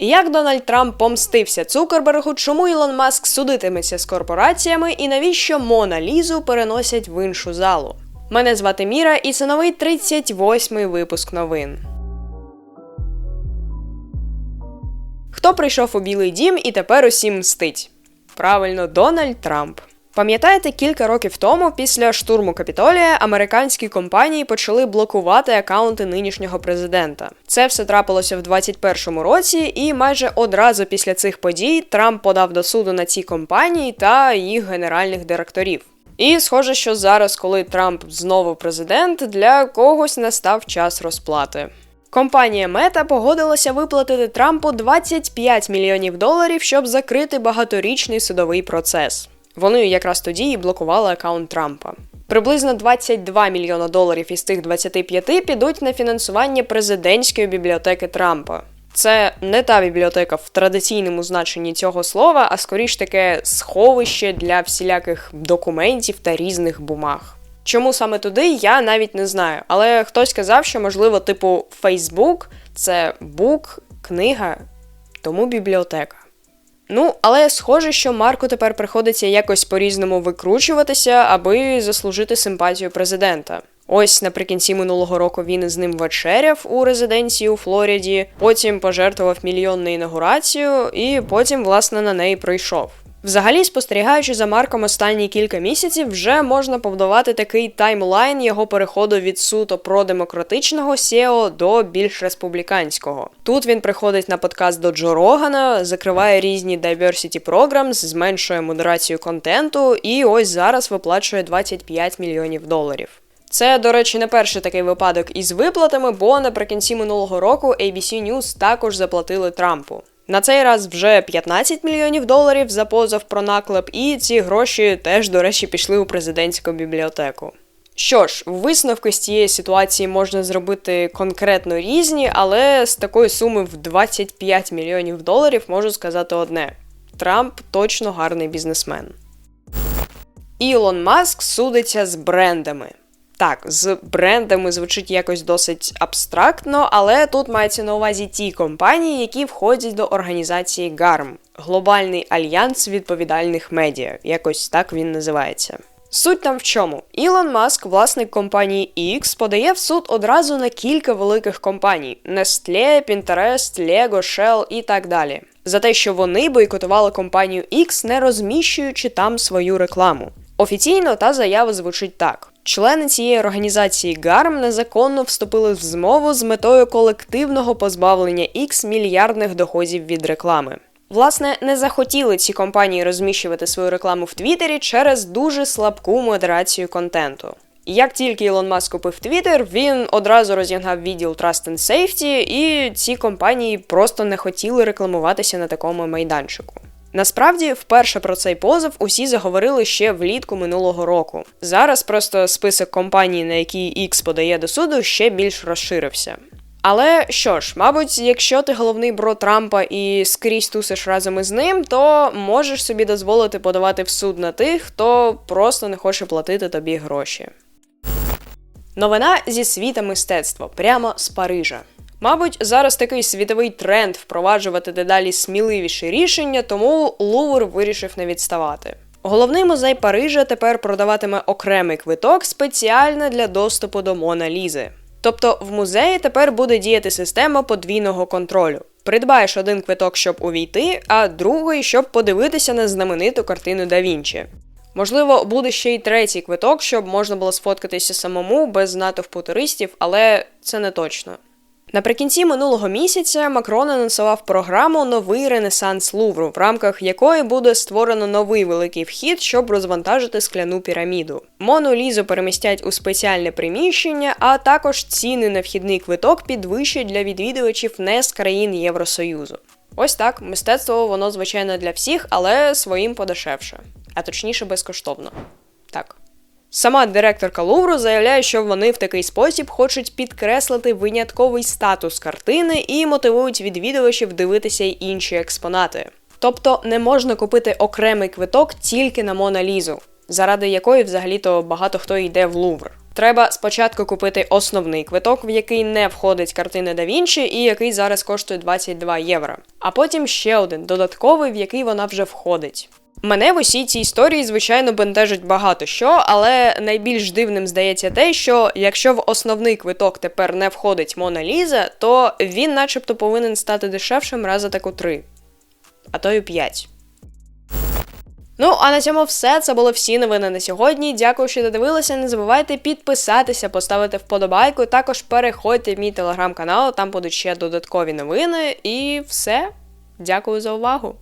Як Дональд Трамп помстився Цукербергу, чому Ілон Маск судитиметься з корпораціями і навіщо Мона Лізу переносять в іншу залу? Мене звати Міра, і це новий 38-й випуск новин. Хто прийшов у Білий Дім і тепер усім мстить? Правильно, Дональд Трамп. Пам'ятаєте, кілька років тому, після штурму Капітолія, американські компанії почали блокувати акаунти нинішнього президента. Це все трапилося в 2021 році, і майже одразу після цих подій Трамп подав до суду на ці компанії та їх генеральних директорів. І схоже, що зараз, коли Трамп знову президент, для когось настав час розплати. Компанія Мета погодилася виплатити Трампу 25 мільйонів доларів, щоб закрити багаторічний судовий процес. Вони якраз тоді і блокували аккаунт Трампа. Приблизно 22 мільйона доларів із тих 25 підуть на фінансування президентської бібліотеки Трампа. Це не та бібліотека в традиційному значенні цього слова, а скоріш таке сховище для всіляких документів та різних бумаг. Чому саме туди, я навіть не знаю. Але хтось казав, що можливо, типу, Фейсбук це бук, книга, тому бібліотека. Ну, але схоже, що Марку тепер приходиться якось по-різному викручуватися, аби заслужити симпатію президента. Ось наприкінці минулого року він з ним вечеряв у резиденції у Флориді, потім пожертвував мільйон на інаугурацію, і потім, власне, на неї прийшов. Взагалі, спостерігаючи за Марком останні кілька місяців, вже можна побудувати такий таймлайн його переходу від суто продемократичного SEO до більш республіканського. Тут він приходить на подкаст до Джо Рогана, закриває різні diversity programs, зменшує модерацію контенту, і ось зараз виплачує 25 мільйонів доларів. Це, до речі, не перший такий випадок із виплатами, бо наприкінці минулого року ABC News також заплатили Трампу. На цей раз вже 15 мільйонів доларів за позов про наклеп, і ці гроші теж, до речі, пішли у президентську бібліотеку. Що ж, висновки з цієї ситуації можна зробити конкретно різні, але з такої суми в 25 мільйонів доларів можу сказати одне: Трамп точно гарний бізнесмен. Ілон Маск судиться з брендами. Так, з брендами звучить якось досить абстрактно, але тут мається на увазі ті компанії, які входять до організації GARM – Глобальний альянс відповідальних медіа. Якось так він називається. Суть там в чому? Ілон Маск, власник компанії X, подає в суд одразу на кілька великих компаній: Nestle, Pinterest, Lego, Shell і так далі. За те, що вони бойкотували компанію X, не розміщуючи там свою рекламу. Офіційно та заява звучить так: члени цієї організації ГАРМ незаконно вступили в змову з метою колективного позбавлення X мільярдних доходів від реклами. Власне, не захотіли ці компанії розміщувати свою рекламу в Твіттері через дуже слабку модерацію контенту. Як тільки Ілон Маск купив Твіттер, він одразу розігнав відділ Trust and Safety, і ці компанії просто не хотіли рекламуватися на такому майданчику. Насправді, вперше про цей позов усі заговорили ще влітку минулого року. Зараз просто список компаній, на які X подає до суду, ще більш розширився. Але що ж, мабуть, якщо ти головний бро Трампа і скрізь тусиш разом із ним, то можеш собі дозволити подавати в суд на тих, хто просто не хоче платити тобі гроші. Новина зі світа мистецтва прямо з Парижа. Мабуть, зараз такий світовий тренд впроваджувати дедалі сміливіші рішення, тому Лувр вирішив не відставати. Головний музей Парижа тепер продаватиме окремий квиток спеціально для доступу до Мона Лізи. Тобто в музеї тепер буде діяти система подвійного контролю. Придбаєш один квиток, щоб увійти, а другий, щоб подивитися на знамениту картину да Вінчі. Можливо, буде ще й третій квиток, щоб можна було сфоткатися самому без натовпу туристів, але це не точно. Наприкінці минулого місяця Макрон анонсував програму Новий Ренесанс Лувру, в рамках якої буде створено новий великий вхід, щоб розвантажити скляну піраміду. Мону Лізу перемістять у спеціальне приміщення, а також ціни на вхідний квиток підвищать для відвідувачів не з країн Євросоюзу. Ось так, мистецтво воно звичайно для всіх, але своїм подешевше, а точніше безкоштовно. Так. Сама директорка Лувру заявляє, що вони в такий спосіб хочуть підкреслити винятковий статус картини і мотивують відвідувачів дивитися й інші експонати. Тобто не можна купити окремий квиток тільки на Мона Лізу, заради якої взагалі-то багато хто йде в Лувр. треба спочатку купити основний квиток, в який не входить картина Да Вінчі, і який зараз коштує 22 євро. А потім ще один додатковий, в який вона вже входить. Мене в усій цій історії, звичайно, бентежить багато що, але найбільш дивним здається те, що якщо в основний квиток тепер не входить Мона Ліза, то він начебто повинен стати дешевшим раза так у три, а то й у п'ять. Ну, а на цьому все. Це були всі новини на сьогодні. Дякую, що додивилися. Не забувайте підписатися, поставити вподобайку. Також переходьте в мій телеграм-канал, там будуть ще додаткові новини. І все. Дякую за увагу!